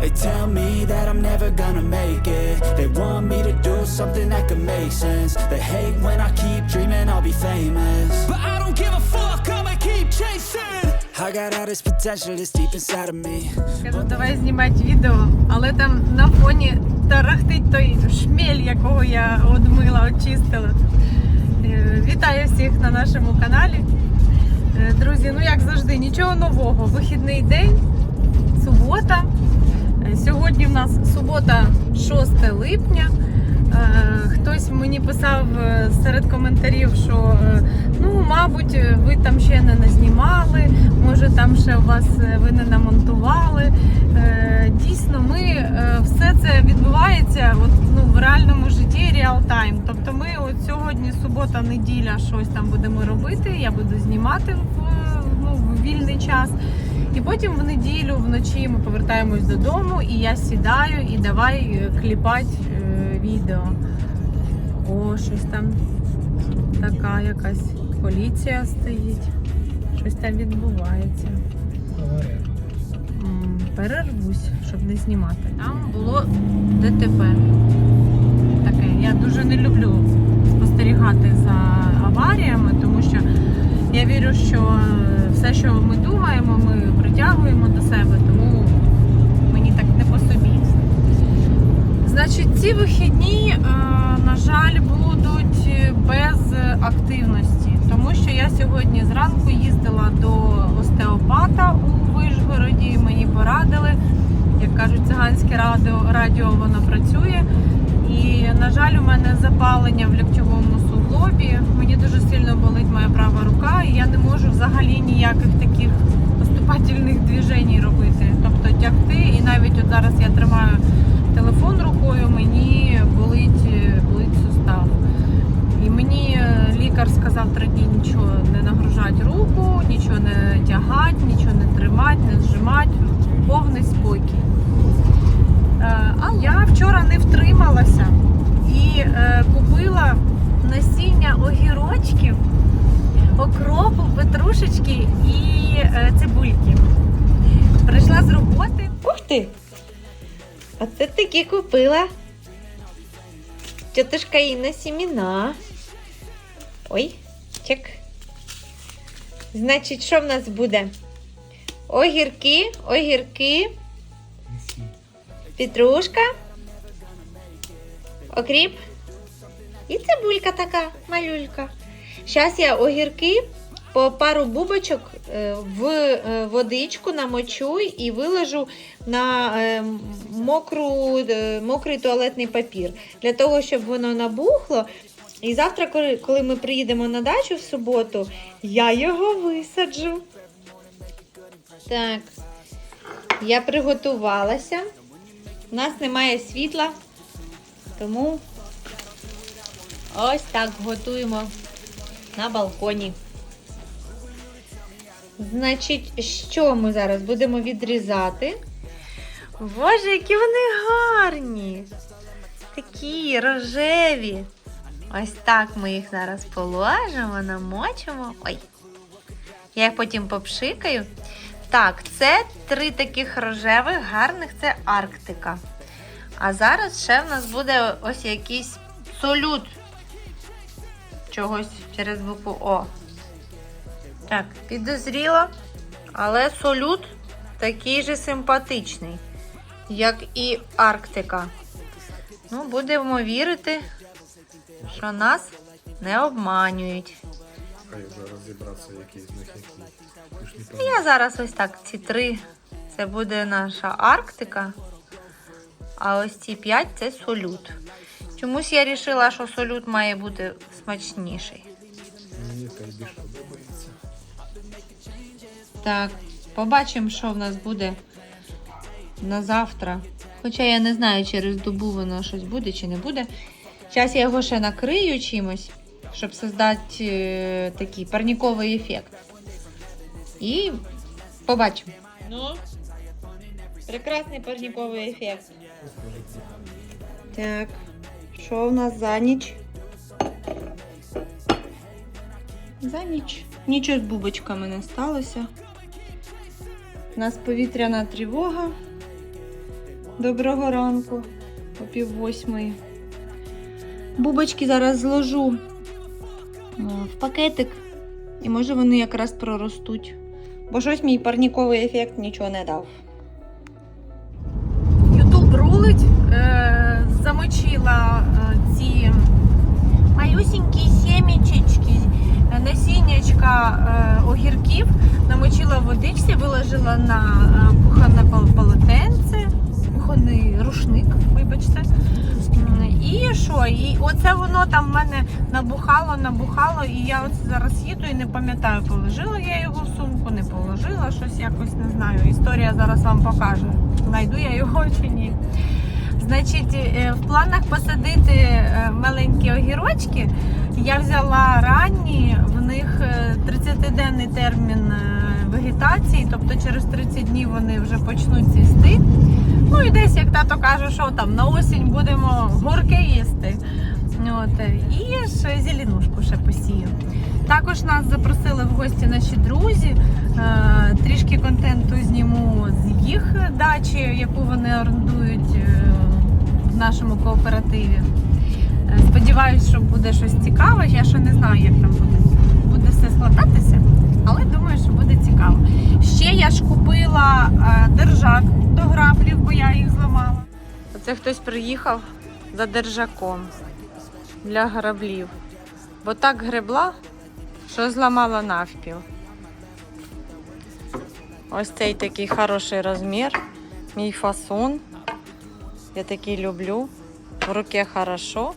They tell me that I'm never gonna make it. They want me to do something that could make sense. They hate when I keep dreaming I'll be famous. But I don't give a fuck, I'ma keep chasing. I got all this potential that's deep inside of me. Кажу, давай знімати відео, але там на фоні тарахтить той шмель, якого я одмила, очистила. Е, Вітаю всіх на нашому каналі. Е, Друзі, ну як завжди, нічого нового. Вихідний день, субота. Сьогодні в нас субота, 6 липня. Е, Хтось мені писав е, серед коментарів, що е, ну, мабуть, ви там ще не назнімали, може там ще у вас ви не намонтували. Дійсно, ми все це відбувається от, ну, в реальному житті реал-тайм. Тобто ми от сьогодні субота, неділя щось там будемо робити. Я буду знімати ну, в вільний час. І потім в неділю вночі ми повертаємось додому, і я сідаю і давай е, кліпати е, відео. О, щось там така якась поліція стоїть. Щось там відбувається. Перервусь, щоб не знімати. Там було ДТП. Таке. Я дуже не люблю спостерігати за аваріями, тому що я вірю, що все, що ми думаємо, ми притягуємо до себе, тому мені так не по собі. Значить, ці вихідні, е, на жаль, будуть без активності, тому що я сьогодні зранку їздила до остеопата у Вишгороді. Мені порадили, як кажуть, циганське радіо, радіо воно працює. І, на жаль, у мене запалення в ліктьовому суглобі. Мені дуже сильно болить моя права рука, і я не можу взагалі ніяких таких поступательних движень робити. Тобто тягти, і навіть от зараз я тримаю телефон рукою, мені болить, е, болить сустав. І мені е, лікар сказав три дні нічого не нагружати руку, нічого не тягати, нічого не тримати, не зжимати, повний спокій. Е, А я вчора не втрималася і купила насіння огірочків, окропу, петрушечки і е, цибульки. Прийшла з роботи. Ух ти! Оце такі купила. Тетушка Інна сіміна. Ой, чек. Значить, що в нас буде? Огірки, огірки, петрушка, окріп і цибулька така малюлька. Зараз я огірки по пару бубочок е, в е, водичку намочу і виложу на е, мокру, мокрий туалетний папір. Для того, щоб воно набухло. І завтра, коли ми приїдемо на дачу в суботу, я його висаджу. Так, я приготувалася. У нас немає світла, тому ось так готуємо на балконі. Значить, що ми зараз будемо відрізати? Боже, які вони гарні! Такі рожеві. Ось так ми їх зараз положимо, намочимо. Ой. Я їх потім попшикаю. Так, це три таких рожевих, гарних це Арктика. А зараз ще в нас буде ось якийсь солют. Чогось через букву О. Так, підозріло. Але солют такий же симпатичний, як і Арктика. Ну, будемо вірити, що нас не обманюють. А зараз який з них який. Ну. Я зараз ось так, ці три це буде наша Арктика. А ось ці п'ять це солют. Чомусь я вирішила, що солют має бути смачніший. Мені та й більш подобається. Так, побачимо, що в нас буде на завтра. Хоча я не знаю, через добу воно щось буде чи не буде. Зараз я його ще накрию чимось, щоб создати е, такий парніковий ефект. І побачимо. Ну, прекрасний парніковий ефект. Так, що у нас за ніч? За ніч. Нічого з бубочками не сталося. У нас повітряна тривога. Доброго ранку. О пів восьмої. Бубочки зараз зложу е, в пакетик. І може вони якраз проростуть. Бо щось мій парніковий ефект нічого не дав. Е, е, ці малюсінькі сімічечки, е, насіннячка е, огірків, намочила водичці, виложила на е, кухонне полотенце, кухонний рушник, вибачте. І що? І оце воно там в мене набухало, набухало, і я от зараз їду і не пам'ятаю, положила я його в сумку, не положила, щось якось не знаю. Історія зараз вам покаже. Знайду я його чи ні. Значить, е, в планах посадити е, маленькі огірочки. Я взяла ранні, в них е, 30-денний термін е, вегетації, тобто через 30 днів вони вже почнуть цвісти. Ну і десь, як тато каже, що там на осінь будемо горки їсти. От, е, і ще зеленушку ще посію. Також нас запросили в гості наші друзі. Е, Трішки контенту зніму з їх дачі, яку вони орендують е, в нашому кооперативі. Е, Сподіваюсь, що буде щось цікаве. Я ще не знаю, як там буде, буде все складатися, але думаю, що буде цікаво. Ще я ж купила е, держак до граблів, бо я їх зламала. Оце хтось приїхав за держаком для граблів. Бо так гребла, що зламала навпіл. Ось цей такий хороший розмір, мій фасон. Я такий люблю. В руке хорошо.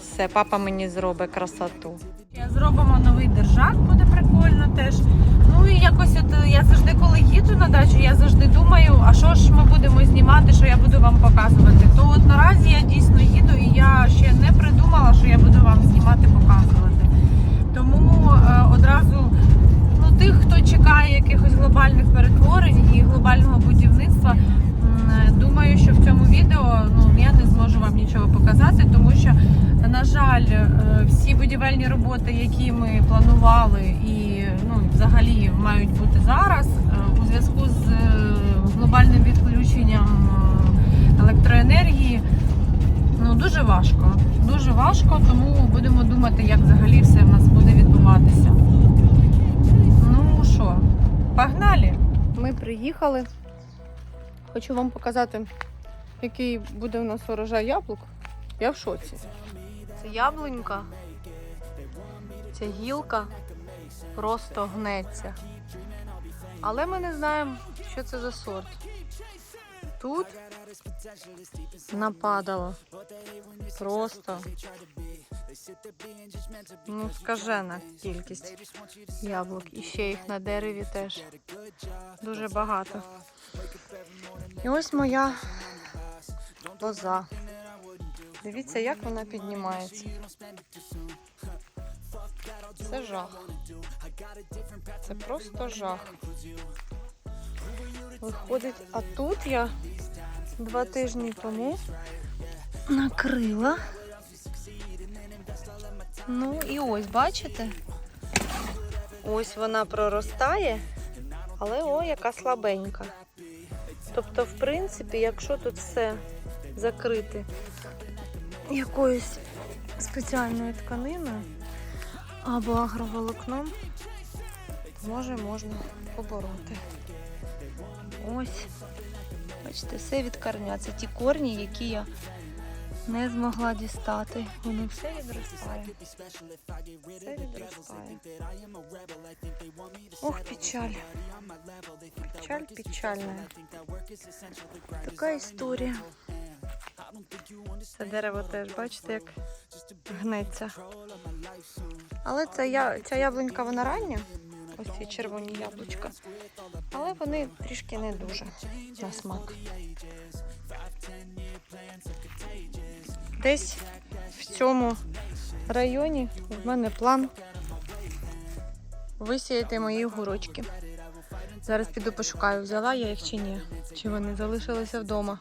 Все, папа мені зробить красоту. Зробимо новий держак, буде прикольно теж. Ну і якось от е, я завжди, коли їду на дачу, я завжди думаю, а що ж ми будемо знімати, що я буду вам показувати. То от наразі я дійсно їду і я ще не придумала, що я буду вам знімати, показувати. Тому е, одразу ну, тих, хто чекає якихось глобальних перетворень і глобального будівництва, думаю, що в цьому відео ну, я не зможу вам нічого показати, тому що, на жаль, е, всі будівельні роботи, які ми планували і ну, взагалі мають бути зараз, е, у зв'язку з е, глобальним відключенням е, електроенергії, ну дуже важко. Дуже важко, тому будемо думати, як взагалі все в нас буде відбуватися. Ну що, погнали! Ми приїхали. Хочу вам показати, який буде у нас урожай яблук. Я в шоці. Це яблунька, ця гілка просто гнеться. Але ми не знаємо, що це за сорт. Тут нападало. Просто ну, скажена кількість яблук. І ще їх на дереві теж дуже багато. І ось моя лоза. Дивіться, як вона піднімається. Це жах. Це просто жах. Виходить, а тут я два тижні тому накрила. Ну і ось, бачите? Ось вона проростає, але о, яка слабенька. Тобто, в принципі, якщо тут все закрити якоюсь спеціальною тканиною або агроволокном, може можна побороти. Ось, бачите, все від корня. Це ті корні, які я не змогла дістати. Воно все відростає. Все відростає. Ох, печаль. Печаль печальна. Така історія. Це дерево теж, бачите, як гнеться. Але це я, ця яблунька вона рання. Ось ці червоні яблучка. Але вони трішки не дуже на смак. Десь в цьому районі в мене план висіяти мої огурочки. Зараз піду пошукаю, взяла я їх чи ні. Чи вони залишилися вдома.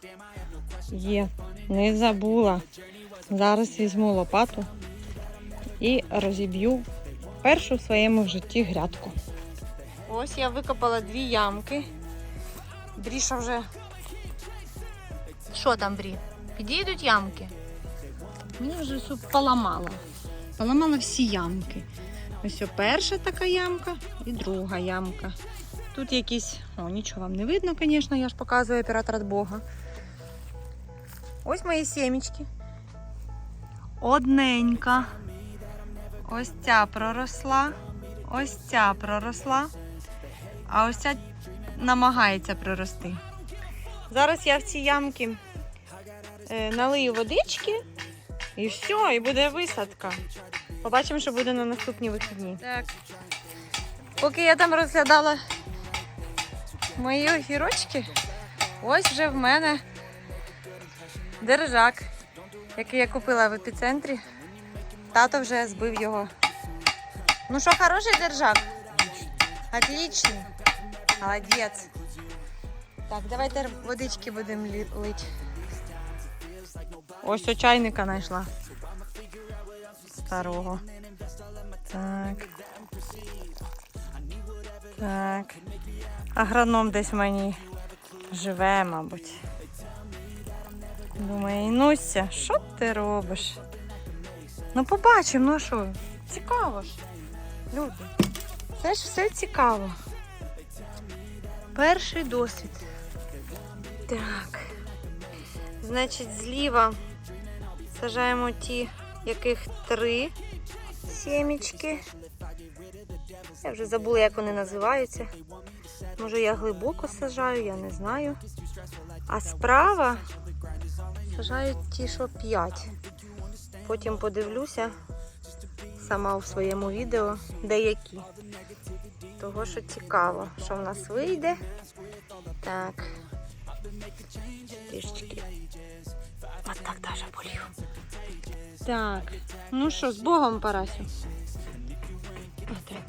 Є, не забула. Зараз візьму лопату і розіб'ю першу в своєму житті грядку. Ось я викопала дві ямки. Дріша вже Що там, Брі? Підійдуть ямки? Мені вже все поламало. Поламала всі ямки. Ось перша така ямка і друга ямка. Тут якісь. О, нічого вам не видно, звісно, я ж показую оператор від Бога. Ось мої сімечки. Одненька. Ось ця проросла. Ось ця проросла. А ось ця намагається прорости. Зараз я в ці ямки е, налию водички і все, і буде висадка. Побачимо, що буде на наступні вихідні. Так. Поки я там розглядала мої огірочки, ось вже в мене держак, який я купила в епіцентрі. Тато вже збив його. Ну що, хороший держак? Отличный. Молодець. Так, давайте водички будемо лить. Ось у чайника знайшла. Старого. Так. Так. Агроном десь мені живе, мабуть. Думає, Інуся, що ти робиш? Ну побачимо, ну що? Цікаво ж. Люди. Це ж все цікаво. Перший досвід. Так. Значить, зліва сажаємо ті, яких три сімечки. Я вже забула, як вони називаються. Може, я глибоко сажаю, я не знаю. А справа сажаю ті, що п'ять. Потім подивлюся сама у своєму відео деякі. Того, що цікаво, що в нас вийде. Так. Трішечки. Ось так даже болів. Так, ну що, з Богом, Парасю.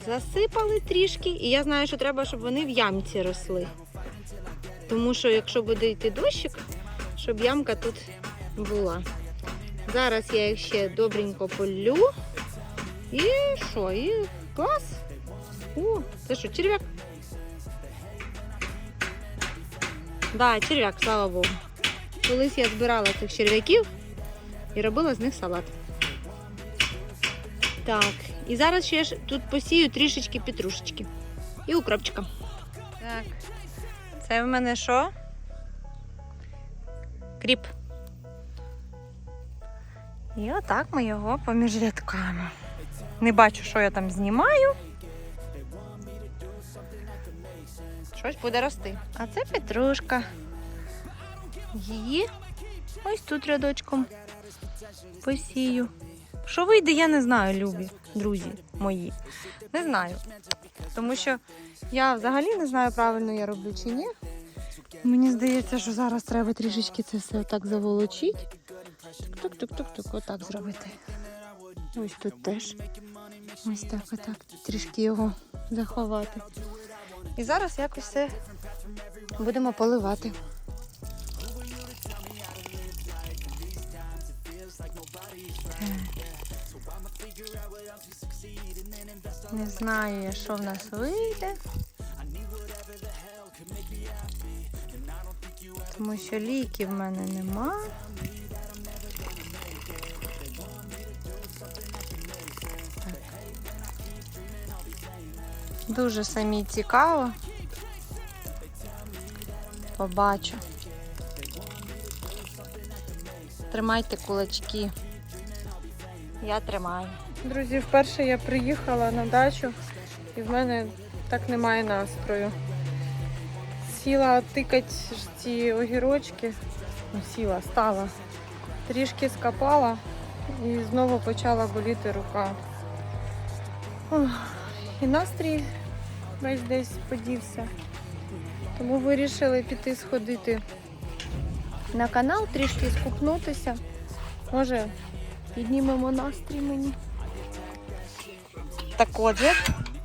Засипали трішки, і я знаю, що треба, щоб вони в ямці росли. Тому що якщо буде йти дощик, щоб ямка тут була. Зараз я їх ще добренько полю. І що? І клас. О, це що, черв'як? Да, черв'як, слава Богу. Колись я збирала цих черв'яків і робила з них салат. Так, і зараз ще ж тут посію трішечки петрушечки. І укропчика. Так. Це в мене що? Кріп. І отак ми його поміж рядками. Не бачу, що я там знімаю. Щось буде рости. А це петрушка. Її ось тут рядочком посію. Що вийде, я не знаю, любі друзі мої. Не знаю. Тому що я взагалі не знаю, правильно я роблю чи ні. Мені здається, що зараз треба трішечки це все так заволочити. Тук-тук-тук-тук, отак зробити. Ось тут теж. Ось так, отак. Трішки його заховати. І зараз якось все будемо поливати. Не знаю, що в нас вийде. Тому що ліків в мене нема. Дуже самі цікаво. Побачу. Тримайте кулачки. Я тримаю. Друзі, вперше я приїхала на дачу і в мене так немає настрою. Сіла тикать ці огірочки. Ну, сіла, стала. Трішки скапала і знову почала боліти рука. Ох, і настрій весь десь подівся. Тому вирішили піти сходити на канал, трішки скупнутися. Може, піднімемо настрій мені. Так отже,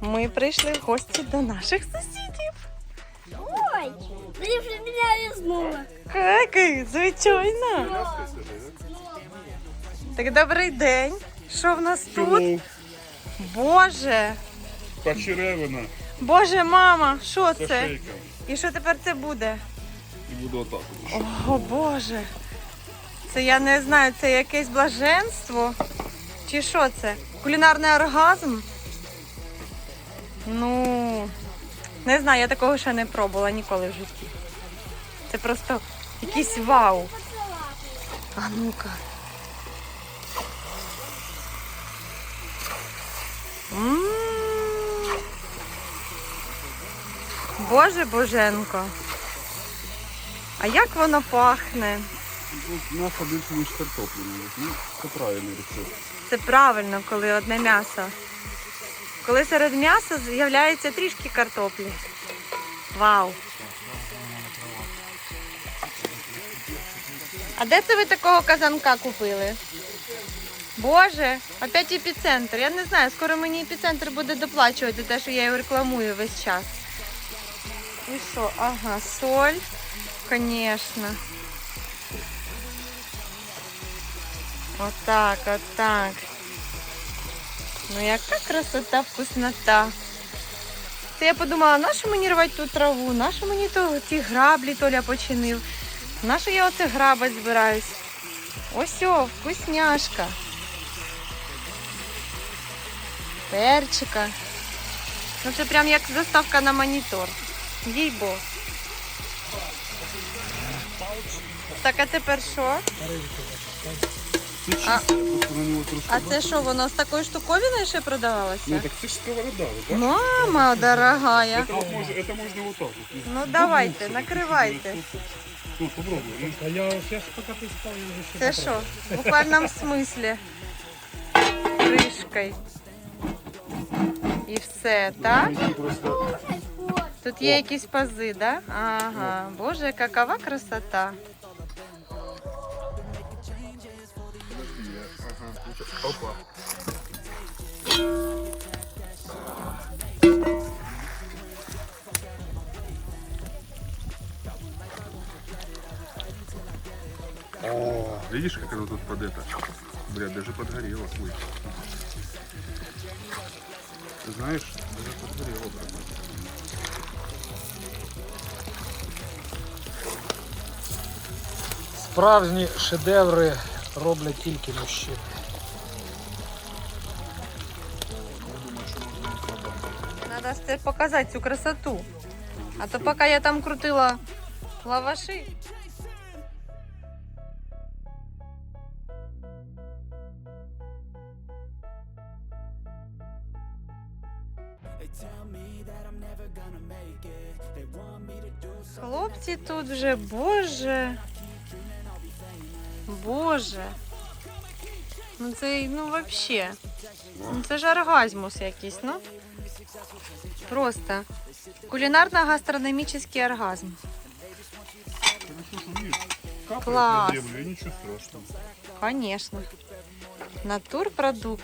ми прийшли в гості до наших сусідів. Ой, мені вже змова. Какай, звичайно. Так добрий день. Що в нас тут? Боже, Почеревина, Боже, мама, що це це? І що тепер це буде? І буду отак. О Боже. Це я не знаю, це якесь блаженство. Чи що це? Кулінарний оргазм? Ну, не знаю, я такого ще не пробувала ніколи в житті. Це просто якийсь вау. А ну-ка. М. Боже Боженко. А як воно пахне? М'ясо більше, ніж картоплі. навіть. Ну, це правильний рецепт. Це правильно, коли одне м'ясо. Коли серед м'яса з'являється трішки картоплі. Вау! А де це ви такого казанка купили? Боже, опять епіцентр. Я не знаю, скоро мені епіцентр буде доплачувати те, що я його рекламую весь час. І що? Ага, соль, звісно. Отак, отак. Ну яка красота, вкуснота. Це я подумала, нащо мені рвати ту траву, нащо мені то ті граблі Толя починив. Нащо я оце грабать збираюсь? Ось о, вкусняшка. Перчика. Ну це прям як заставка на монітор Їй бо. Так, а тепер що? Це чисто, А- просто на нього трошки. А це що, воно з такою штуковиною ще Ну продавалося? так це ж сковорода, так? Мама дорогая. Это вот можно, это можно вот так вот. Ну давайте, накривайте. Ну, попробуй. Ну, А я сейчас пока ты спал, я уже все Це що? В буквальному смислі. Кришкою. І все, так? ну, просто Тут є якісь пази, да? Ага. Боже, какова красота. Опа. О, видишь, как оно тут под это? Бля, даже подгорело. Ой. Ты знаешь, даже подгорело, брат. Справжні шедеври роблять тільки мужчини. Надо показати цю красоту. А то поки я там крутила лаваши. Хлопці тут вже, боже. Боже. Ну це, ну вообще. Ну це ж оргазмус якийсь, ну. Просто кулинарно-гастрономический оргазм. Капает Класс. на землю, и ничего страшного. Конечно. Натурпродукт.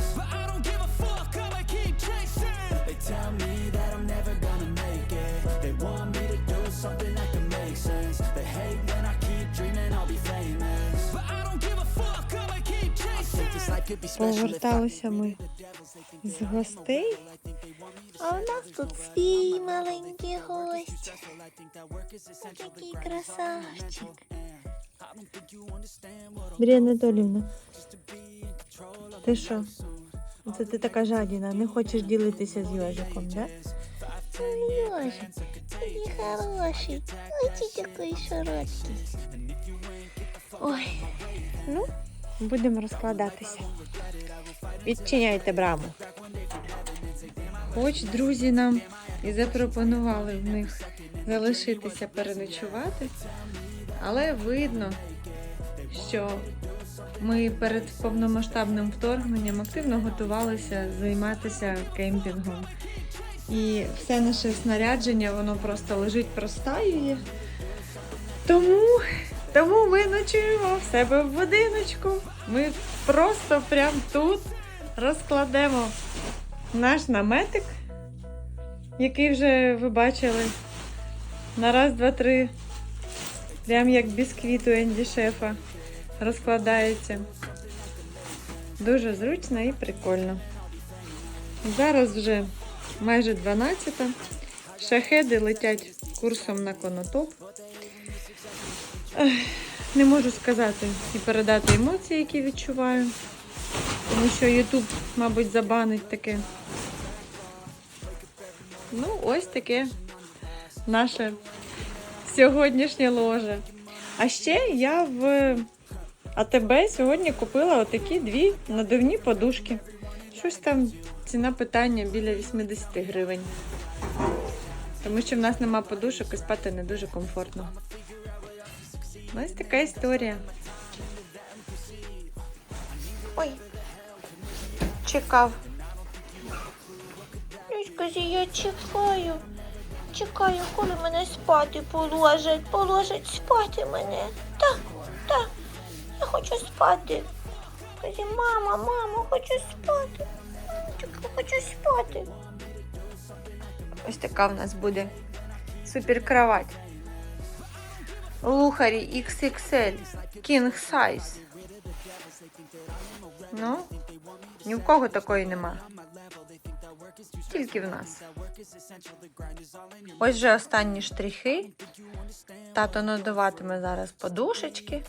Поверталися ми з гостей. А у нас тут свій маленький гость. Такий красавчик. Брія Анатолівна, ти що? Це ти така жадіна, не хочеш ділитися з Йожиком, да? Ой, Йожик, такий хороший. Ой, ти такий широкий. Ой, ну, будемо розкладатися. Відчиняйте браму. Хоч друзі нам і запропонували в них залишитися переночувати, але видно, що Ми перед повномасштабним вторгненням активно готувалися займатися кемпінгом. І все наше снарядження, воно просто лежить, простаює. Тому, тому ми ночуємо в себе в будиночку. Ми просто прямо тут розкладемо наш наметик, який вже ви бачили. На раз, два, три. Прям як бісквіт у Енді Шефа розкладається. Дуже зручно і прикольно. Зараз вже майже 12. Шахеди летять курсом на конотоп. Не можу сказати і передати емоції, які відчуваю. Тому що YouTube, мабуть, забанить таке. Ну, ось таке наше сьогоднішнє ложе. А ще я в АТБ сьогодні купила отакі дві надувні подушки. Щось там ціна питання біля 80 гривень. Тому що в нас нема подушок і спати не дуже комфортно. Ось така історія. Ой. Чекав. Люська, я чекаю. Чекаю, коли мене спати положать. Положать спати мене. Так, так. Я хочу спати. Кажи, мама, мама, хочу спати. Мамочка, хочу спати. Ось така в нас буде суперкровать. Лухарі XXL King Size. Ну, ні в кого такої нема. Тільки в нас. Ось вже останні штрихи. Тато надуватиме зараз подушечки.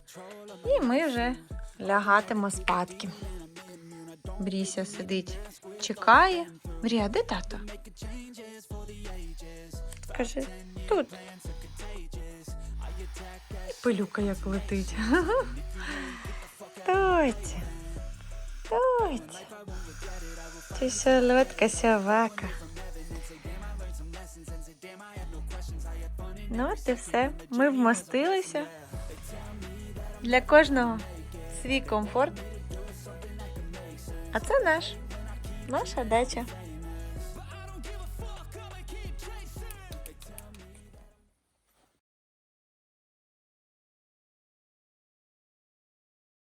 І ми вже лягатимо спадки. Бріся сидить, чекає. Мрія, де тато? Кажи, тут. Пилюка як летить. Тойці. Тойці. Ти солодка собака. Ну, от і все. Ми вмостилися. Для кожного свій комфорт. А це наш. Наша дача.